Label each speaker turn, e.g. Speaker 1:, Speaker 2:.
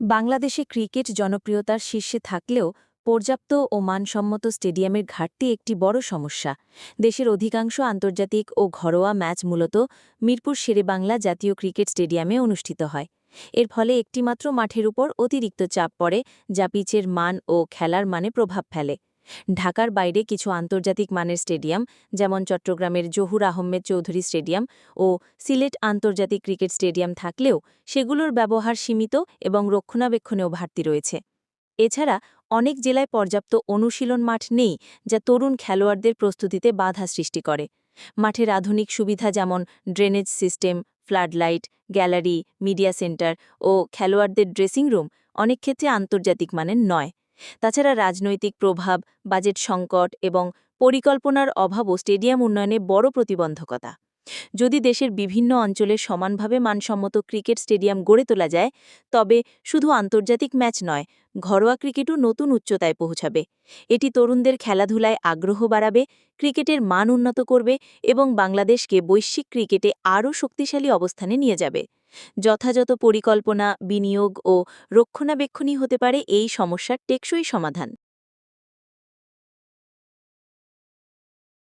Speaker 1: বাংলাদেশে ক্রিকেট জনপ্রিয়তার শীর্ষে থাকলেও পর্যাপ্ত ও মানসম্মত স্টেডিয়ামের ঘাটতি একটি বড় সমস্যা। দেশের অধিকাংশ আন্তর্জাতিক ও ঘরোয়া ম্যাচ মূলত মিরপুর শেরেবাংলা জাতীয় ক্রিকেট স্টেডিয়ামে অনুষ্ঠিত হয়। এর ফলে একটিমাত্র মাঠের উপর অতিরিক্ত চাপ পড়ে, যা পিচের মান ও খেলার মানে প্রভাব ফেলে। ঢাকার বাইরে কিছু আন্তর্জাতিক মানের স্টেডিয়াম, যেমন চট্টগ্রামের জহুর আহমেদ চৌধুরী স্টেডিয়াম ও সিলেট আন্তর্জাতিক ক্রিকেট স্টেডিয়াম থাকলেও সেগুলোর ব্যবহার সীমিত এবং রক্ষণাবেক্ষণেও ঘাটতি রয়েছে। এছাড়া অনেক জেলায় পর্যাপ্ত অনুশীলন মাঠ নেই, যা তরুণ খেলোয়াড়দের প্রস্তুতিতে বাধা সৃষ্টি করে। মাঠের আধুনিক সুবিধা যেমন drainage system, floodlight, gallery, media centre ও খেলোয়াড়দের ড্রেসিং রুম অনেক ক্ষেত্রে আন্তর্জাতিক মানের নয়। তাছাড়া রাজনৈতিক প্রভাব, বাজেট সংকট এবং পরিকল্পনার অভাবও স্টেডিয়াম উন্নয়নে বড় প্রতিবন্ধকতা। যদি দেশের বিভিন্ন অঞ্চলে সমানভাবে মানসম্মত ক্রিকেট স্টেডিয়াম গড়ে তোলা যায়, তবে শুধু আন্তর্জাতিক ম্যাচ নয়, ঘরোয়া ক্রিকেটও নতুন উচ্চতায় পৌঁছাবে। এটি তরুণদের খেলাধুলায় আগ্রহ বাড়াবে, ক্রিকেটের মান উন্নত করবে এবং বাংলাদেশকে বৈশ্বিক ক্রিকেটে আরও শক্তিশালী অবস্থানে নিয়ে যাবে। যথাযথ পরিকল্পনা বিনিয়োগ ও রক্ষণাবেক্ষণই হতে পারে এই সমস্যার টেকসই সমাধান।